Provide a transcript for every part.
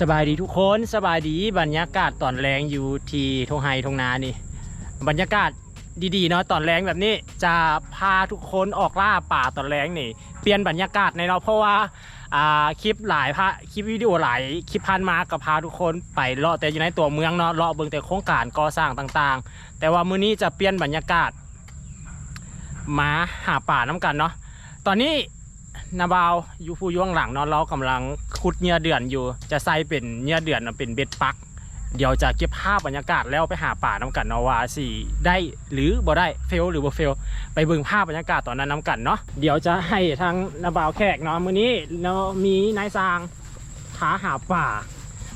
สบายดีทุกคนสบายดีบรรยากาศตอนแรงอยู่ที่ทงไฮทงนานี่ บรรยากาศดีๆเนาะตอนแรงแบบนี้จะพาทุกคนออกล่าป่าตอนแรงนี่ เปลี่ยนบรรยากาศในเนาะเพราะว่าคลิปหลายพาคลิปวิดีโอหลายคลิปผ่านมากับพาทุกคนไปเลาะแต่อยู่ในตัวเมืองเนาะเลาะเบิ่งแต่โครงการก่อสร้างต่างๆ แต่ว่ามื้อนี้จะเปลี่ยนบรรยากาศมาหาป่าน้ำกันเนาะตอนนี้ นาบาวอยู่ผู้ย่วงหลังเนาะเรากำลังขุดเหยื่อเดือนอยู่ จะใส่เป็นเหยื่อเดือนเป็นเบ็ดปัก เดี๋ยวจะเก็บภาพบรรยากาศแล้วไปหาป่าน้ำกันเนาะว่าสิได้หรือบ่ได้เฟลหรือบ่เฟลไปเบิ่งภาพบรรยากาศตอนนั้นน้ำกันเนาะเดี๋ยวจะให้ทางนาบาวแขกเนาะมื้อนี้เรามีนายสร้างท้าหาป่า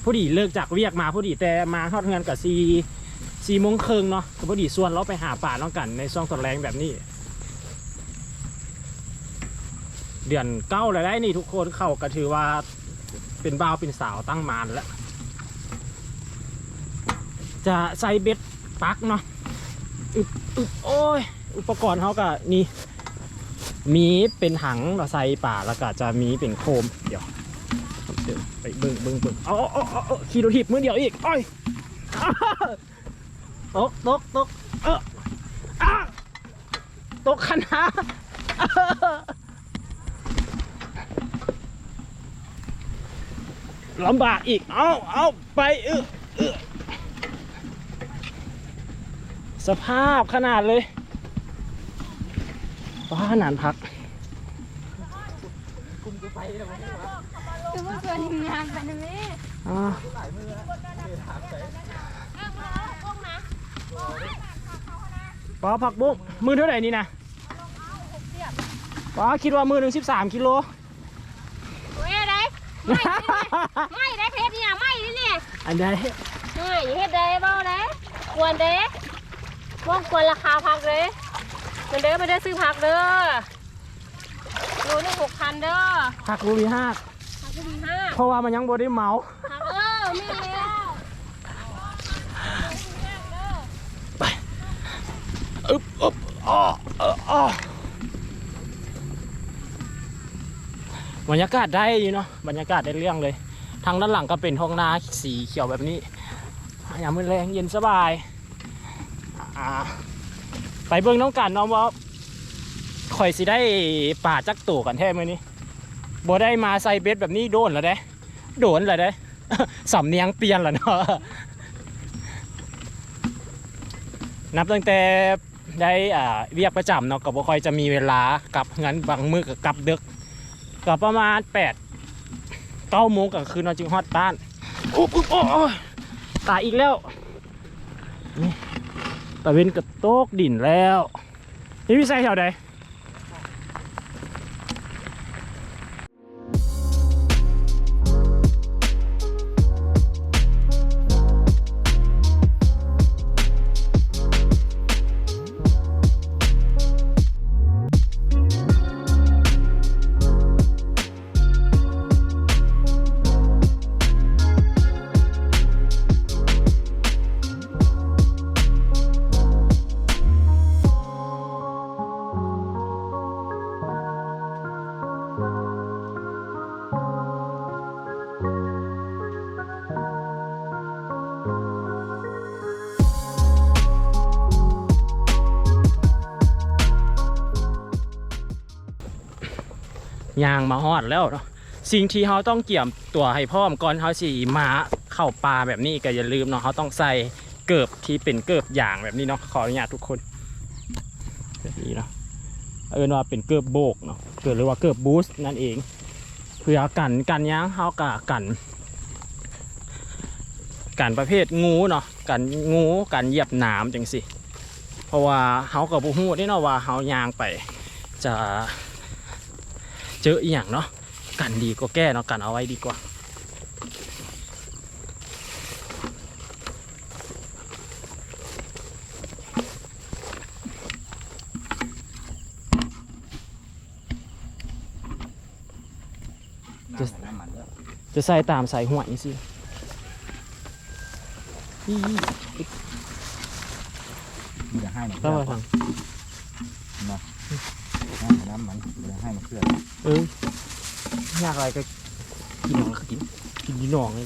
ผู้ดีเลิกจากเวียกมาผู้ดีแต่มาทอดเงินกับซีซีมงคึงเนาะผู้ดีส่วนเราไปหาป่าน้ำกันในช่วงตอนแรงแบบนี้ เดือนเก้าเลยได้นี่ทุกคนเข้าก็ถือว่าเป็นบ่าวเป็นสาวตั้งมานแล้ว จะใส่เบ็ดปักเนาะอึบอึบโอ้ย อุปกรณ์เขาก็นี่ มีเป็นถังเราใส่ป่าแล้วก็จะมีเป็นโคม เดี๋ยวเดี๋ยวไปเบิ่งเบิ่งเบิ่งเอาเอาเอาเอขี่รถทิพมือเดียวอีก โอ้ยตกตกตกเออตกคณะ ลำบากอีก เอาเอาไปเออเออสภาพขนาดเลยว้าหนานพักคือว่าเกินงานไปนะแม่อ่าป้าผักบุ้งมือเท่าไหร่นี่นะป้าคิดว่ามือหนึ่งสิบสามกิโล ไรไม่ไม่ได้เพชรเนี่ยไม่นี่เนี่ยอันใดไม่เฮ็ดได้เบ้าได้ควรเด้ว่องควรราคาพักเลยมันเด้อมาเด้อซื้อผักเด้อโลหนึงหกพันเด้อผักรูบีห้าผักก็ดีห้าเพราะว่ามันยังบ่ได้เมาผักเออไม่แล้วอึบอึบอ้อเอออ้อ บรรยากาศได้อยู่เนาะบรรยากาศได้เรื่องเลย ทางด้านหลังก็เป็นท้องนาสีเขียวแบบนี้ยามมือแรงเย็นสบายไปเบิ่งน้องกันเนาะว่าข่อยสิได้ป่าจักตัวกันแท้มื้อนี้บ่ได้มาใส่เบ็ดแบบนี้โดนแล้วเด้โดนแล้วเด้สำเนียงเปลี่ยนแล้วเนาะนับตั้งแต่ได้อ่าเรียกประจำเนาะก็บ่ค่อยจะมีเวลากลับงั้นบางมือก็กลับดึก ก็ประมาณแปดเก้าโมงกลางคืนเราจึงฮอดบ้านอุ๊บอุ๊บโอ้โอ้ยตายอีกแล้วนี่ตะเวนกระโตกดินแล้วนี่พี่ใส่แถวใด ยางมาฮอดแล้วเนาะสิ่งที่เราต้องเกี่ยมตัวให้พร้อมก่อนเขาสิมาเข้าป่าแบบนี้ก็อย่าลืมเนาะเขาต้องใส่เกิบที่เป็นเกิบยางแบบนี้เนาะขออนุญาตทุกคนแบบนี้เนาะเออว่าเป็นเกิบโบกเนาะเกิดหรือว่าเกิบบูสต์นั่นเองเพื่อกันกันยางเขากะกันกันประเภทงูเนาะกันงูกันเหยียบหนามจังสิเพราะว่าเขากับบุหูที่เนาะว่าเขายางไปจะ เจออีหยังเนาะกันดีก็แก้เนาะกันเอาไว้ดีกว่าจะน้ำมันแล้วจะใส่ตามใส่หัวนี่สิอีมีแต่ให้มันก็มาทางน้ำมันเลยให้มันเคลื่อนเออยากอะไรก็กินหนองก็กินกินยีหนองเลย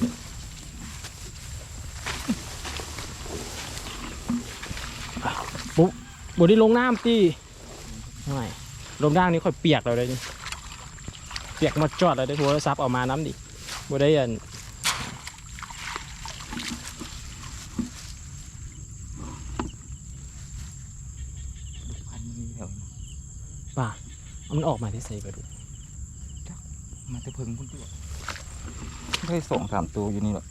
ปุ๊บบดที่ลงน้ำตีไม่ลงด่างนี้ค่อยเปียกเราเลยนี่เปียกมาจอดเลยได้โทรศัพท์ออกมาน้ำดิบดได้ยัน มันออกมาที่ใส่กระดูกมันจะเพิ่งพุ่นตัวได้สองสามตัวอยู่นี่หรอก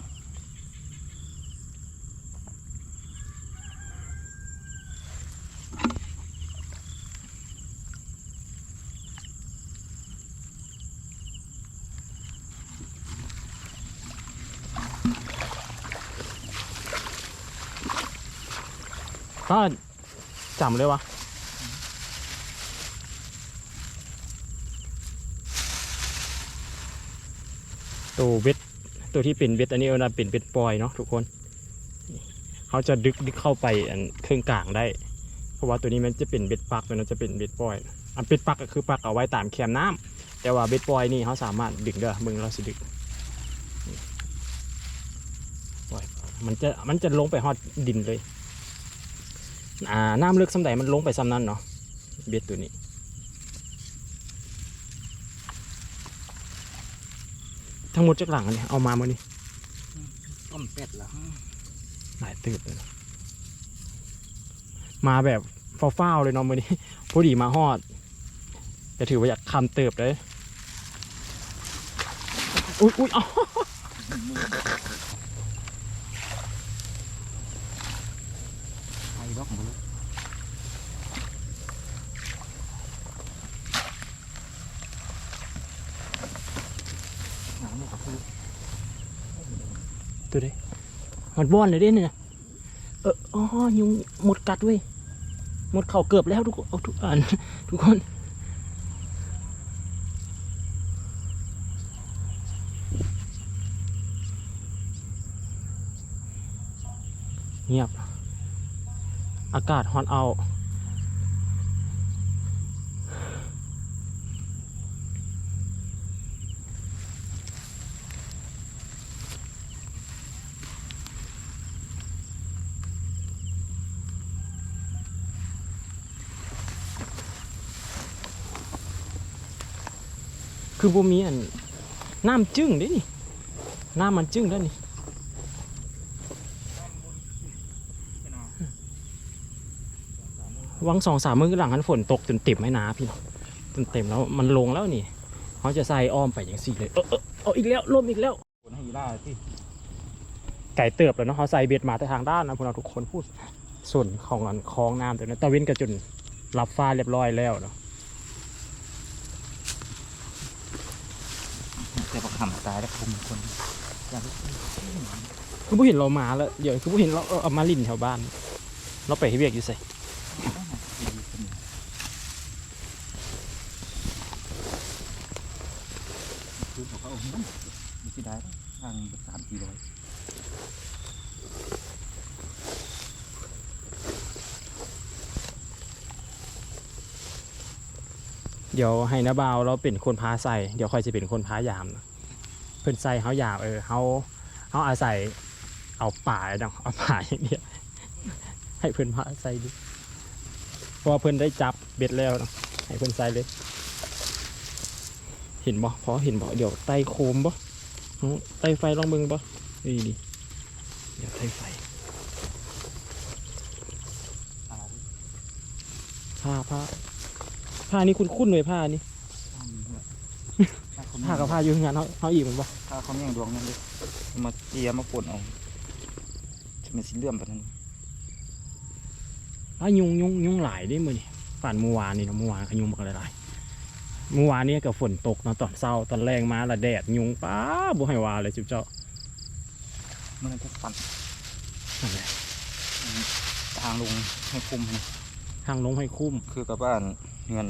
ก็จำเลยวะ ตัวเวทตัวที่เป็นเวทอันนี้เวลาเป็นเวทปลอยเนาะทุกคนเขาจะดึกดึกเข้าไปอันเครื่องกลางได้ เพราะว่าตัวนี้มันจะเป็นเบ็ดปักตันจะเป็นเบ็ดปลอยอันเป็ดปักก็คือปักเอาไว้ตามแคมน้ำแต่ว่าเบ็ดปลอยนี่เขาสามารถดึงได้มึงเราสิดึกมันจะมันจะลงไปฮอดดินเลยอ่าน้ำลึกสำใดมันลงไปซ้ำนั้นเนาะเบ็ดตัวนี้ ทั้งหมดจากหลังอันนี้เอามาเมื่อนี้ต้มเป็ดละหลายตืบเลยนะมาแบบเฝ้าวๆเลยเนาะมื่อนี้พอดีมาฮอดจะถือว่าอยากคำเติบเลยอุ้ยอุ้ยเอาไอ้ดอกมือน้ำนี่ก็คือ ตัวด้มันบ้อนเลยเด้เนี่ยเอออ๋อยุงหมดกัดเว้ยหมดเข่าเกือบแล้วทุกคนเอาทุกอันทุกคนเงียบ อากาศฮอนเอา คือบ่มีอันน้ำจึ้งเด้นี่น้ำมันจึ้งแล้วนี่วังสองสามมื้อหลังนั้นฝนตกจนเต็มไม่นาพี่น้องจนเต็มแล้วมันลงแล้วนี่เขาจะใส่อ้อมไปอย่างสี่เลยเออเออเอาอีกแล้วล่มอีกแล้วคนให้ยีราที่ไก่เติบแล้วเนาะเขาใส่เบ็ดมาแต่ทางด้านนะพวกเราทุกคนพูดส่วนของอันคลองน้ำตัวนั้นตะเวนก็จนรับฟ้าเรียบร้อยแล้วเนาะ แต่ประคำตายแล้วคุมคนอยากคือผู้เห็นเรามาแล้ว เดี๋ยวคือผู้เห็นเราเอามาลินแถวบ้าน เราไปให้เวียกอยู่ใส่คือเขาเอาไม่ใช่ได้ทางสามกิโลเดี๋ยวให้นาบาวเราเป็นคนพาใส่ เดี๋ยวคอยจะเป็นคนพายามนะ เพิ่นใส่เขาอยามเออเขาเขาอาศัยเอาป่าเนาะเอาป่าอย่างเดียวให้เพิ่นพาใส่ดิเพราะเพิ่นได้จับเบ็ดแล้วเนาะให้เพิ่นใส่เลยเห็นบ่พอเห็นบ่เดี๋ยวไต่โคมบ่อื้อไต่ไฟลองเบิ่งบ่นี่ดิเดี๋ยวไต่ไฟผ้าผ้าผ้านี่คุณคุ้นๆเลยผ้านี่ ผ้ากับผ้าอยู่งานเขาเขาอีกเหมือนบ่ถ้าเขายังดวงนั่นเลยมาเจียมาปนเอาจะเป็นสีเหลื่อมแบบนั้นผ้ายุงยุงยุงหลายได้มือนี่ฝันเมื่อวานนี่เนาะเมื่อวานก็ยุงมากหลายๆเมื่อวานนี่ก็ฝนตกเนาะตอนเช้าตอนแรงมาละแดดยุงป้าบ่ให้ว่าเลยจุ๊บเจ้ามันจะฟันนั่นแหละทางลงให้คุมนะทางลงให้คุ้มคือกับบ้านเงิน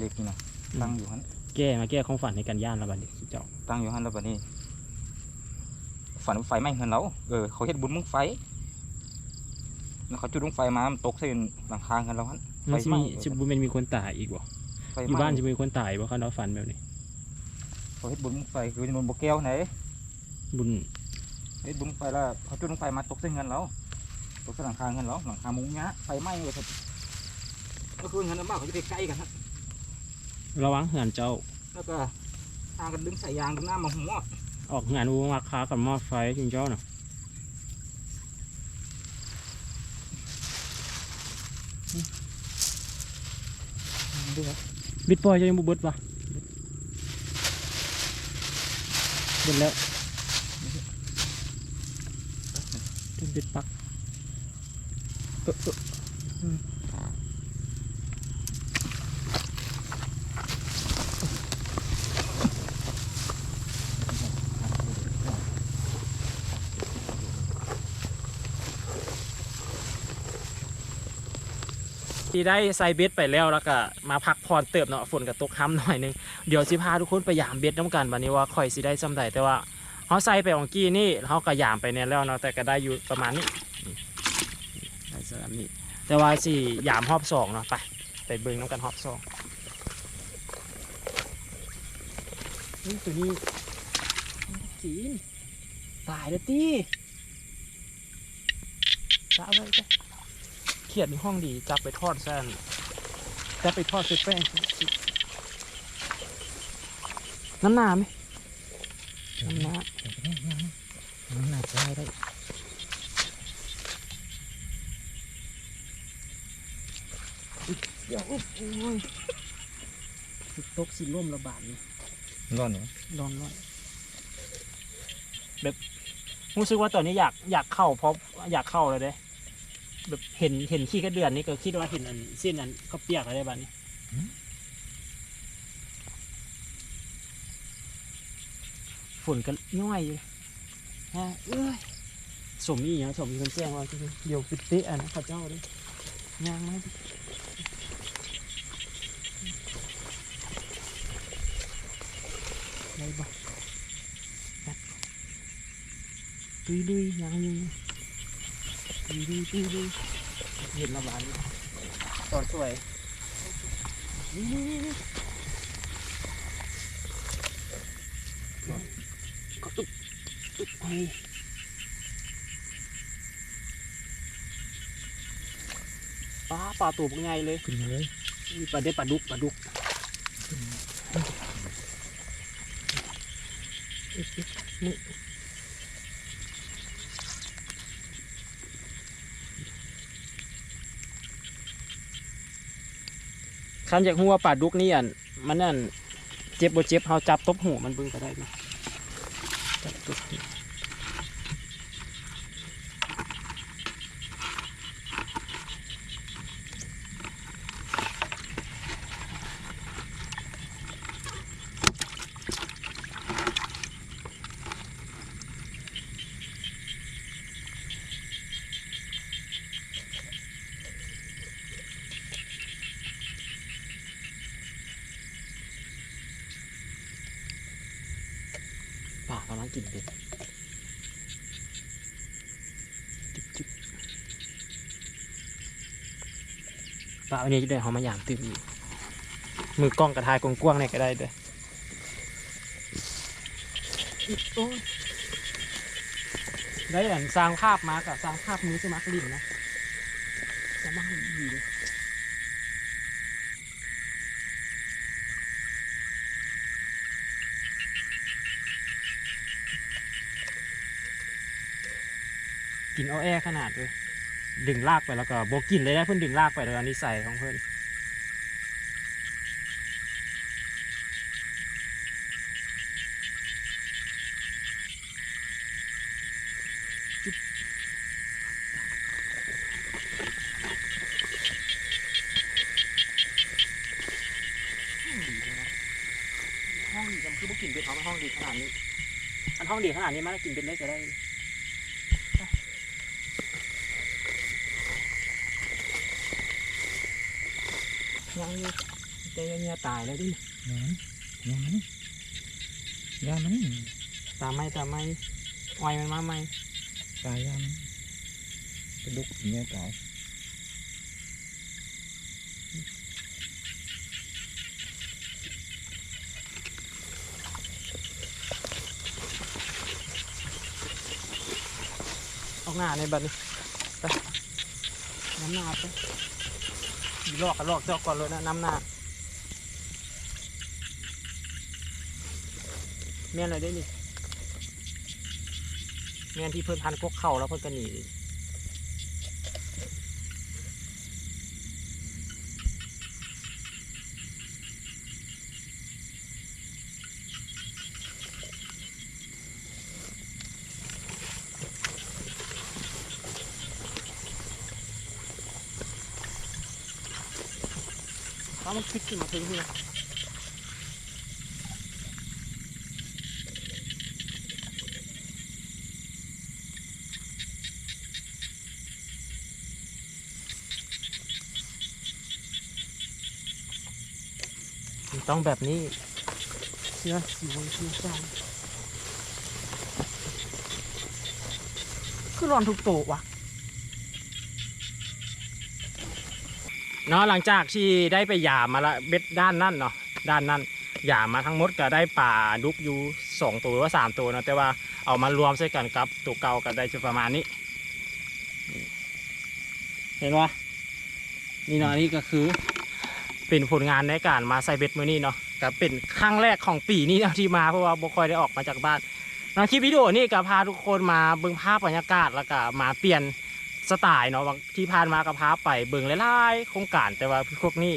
เล็กนี่นะตั้งอยู่ฮัน แก้มาแก้ของฝันในการย่านละบัดนี้จุ๊บเจ้าตั้งอยู่ฮันแล้วบัดนี้ฝันว่าไฟไหม้เงินเราเออเขาเฮ็ดบุญมึงไฟแล้วเขาจุดลงไฟมามันตกใส่หลังคากันแล้วฮันมันสิไฟไหม้มีสิบุแม่นมีคนตายอีกบ่ไฟอไหยู่ม้บ้านจะมีคนตายบ่คันเราฝันแบบนี้เขาเฮ็ดบุญมึงไฟคือจำนวนโบแก้วไหนบุญเฮ็ดบุญไฟแล้วเขาจุดลงไฟมาตกใส่เงินเราตกใส่หลังคาเงินแล้วหลังคามุ้งเนี้ยไฟไหม้เลยครับก็คือเงินน้ำบ้านเขาจะไปใกล้กันครับ ระวังเหือนเจ้า แล้วก็ทางกันดึงสายยางดึงหน้ามาหัวออกงานอูมาค้ากับหม้อไฟจริงเจ้าเนาะบิดปล่อยจะยังบุบดปะเบิดแล้วเป็นบิดปักเออเออ ที่ได้ใส่เบ็ดไปแล้วแล้วก็มาพักผ่อนเติบเนาะฝนก็ตกค้ำหน่อยนึงเดี๋ยวสิพาทุกคนไปยามเบ็ดน้ำกันวันนี้ว่าข่อยสิได้ซ้ำใดแต่ว่าเขาใส่ไปของกี้นี่เขาก็ยามไปเนี่ยแล้วเนาะแต่ก็ได้อยู่ประมาณนี้ได้สำหรับนี้แต่ว่าสิยามรอบสองเนาะไปไปเบิ่งน้ำกันรอบสองเฮ้ยตัวนี้จีนตายแล้วตีจะเอาไว้จ้ะ ขียดในห้องดี จับไปทอดแซนจับไปทอดเสร็จแป้งน้ำหนาไหมน้ำหนาน้ำหนักได้ได้เดี๋ยวอุ๊บโอ้ยสิตกสิล่มระบาดนี่ร้อนเหรอร้อนร้อนแบบรู้สึกว่าตอนนี้อยากอยากเข้าเพราะอยากเข้าเลยเด้ แบบเห็นเห็นขี้กระเดือนนี่ก็คิดว่าเห็นอันเส้นอันก็เปียกอะไรบ้างนี้ฝนก็ย่อยอยู่ฮะเอ้ยสมอีหยังสมอีคนแจ้งว่าเดี๋ยวปิดเตะอันนะข้าเจ้าดิย่างไหมอะไรบ้างดุยดุยๆยังยัง ดุยดุยดุยดุยเห็นระบานตอนสวยนี่นี่นี่ก็อึบอึบไปปลาปลาตัวเป็นไงเลยขึ้นมาเลยมีปลาเด็ดปลาดุกปลาดุกอึ๊บอึ๊บมึง คันอยากหัวปลาดุกนี่อันมันนั่นเจ็บบ่เจ็บเฮาจับตบหูมันเบิ่งก็ได้นะากำลังกินเบ็ดจุ๊บจุ๊บปลาอันนี้จะได้เฮามาย่างตื่มอีกมือกล้องกระทายกลวงๆเนี่ยก็ได้ด้ออิ๊บโอ้ยได้อันสร้างภาพมากับสร้างภาพมือสมัครลินนะจะมาให้ดีเลย กินเอาแอขนาดเลยดึงลากไปแล้วก็โบกินเลยได้เพื่อนดึงลากไปแล้วอันนี้ใส่ของเพื่อนจิ๊บห้องดีจังวะห้องดีจังคือโบกินเบ็ดเขามันห้องดีขนาดนี้อันห้องดีขนาดนี้มันกินเบ็ดเล็กก็ได้ ยังอยู่แต่ยังเนี่ยตายแล้วดิยามันยามันยามันตามไม่ตามไม่ไวมันมาไหมตายยามันกระดุกเนี่ยตายออกหน้าในบัดนี้น้ำหน้าไปอี ลอกกันลอกเจาะก่อนเลยนะน้ำหน้าแม่นอะไรได้นี่แม่นที่เพิ่นพันกกเข่าแล้วเพิ่นก็หนี มันคิดขึ้นมาถึงนี่นะมันต้องแบบนี้เชื่อสิวันเชื่อใจคือร้อนทุกโตะวะ เนาะหลังจากที่ได้ไปหยามมาละเบ็ดด้านนั่นเนาะด้านนั่นหยามมาทั้งหมดก็ได้ป่าดุกอยู่สองตัวหรือว่าสามตัวเนาะแต่ว่าเอามารวมใส่กันกับตัวเก่าก็ได้จะประมาณนี้ เห็นปะนี่เนาะนี่ก็คือ เป็นผลงานในการมาใส่เบ็ดมือนี้เนาะก็เป็นครั้งแรกของปีนี้เนาะที่มาเพราะว่าบ่ค่อยได้ออกมาจากบ้านนะคลิปวิดีโอนี่ก็พาทุกคนมาเบิ่งภาพบรรยากาศแล้วก็มาเปลี่ยน สไตล์เนาะที่ผ่านมาก็พาไปเบิ่งหลายๆโครงการแต่ว่าพวกนี้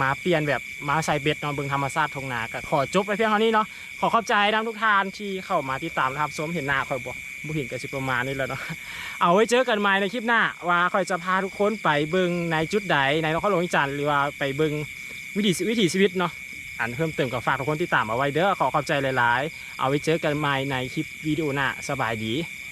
มาเปลี่ยนแบบมาใส่เบ็ดเนาะเบิ่งธรรมชาติทงนาก็ขอจบไปเพียงเท่านี้เนาะขอขอบใจทั้งทุกท่านที่เข้ามาติดตามนะครับสมเห็นหน้าคอยบอกบุห็นกันสิประมาณนี้แล้วเนาะเอาไว้เจอกันใหม่ในคลิปหน้า ว่าคอยจะพาทุกคนไปเบิ่งในจุดใดในนครหลวงจันทร์หรือว่าไปเบิ่งวิถีวิถีชีวิตเนาะอันเพิ่มเติมกับฝากทุกคนติดตามเอาไว้เด้อขอขอบใจหลาย ๆ เอาไว้เจอกันใหม่ในคลิปวิดีโอหน้าสบายดี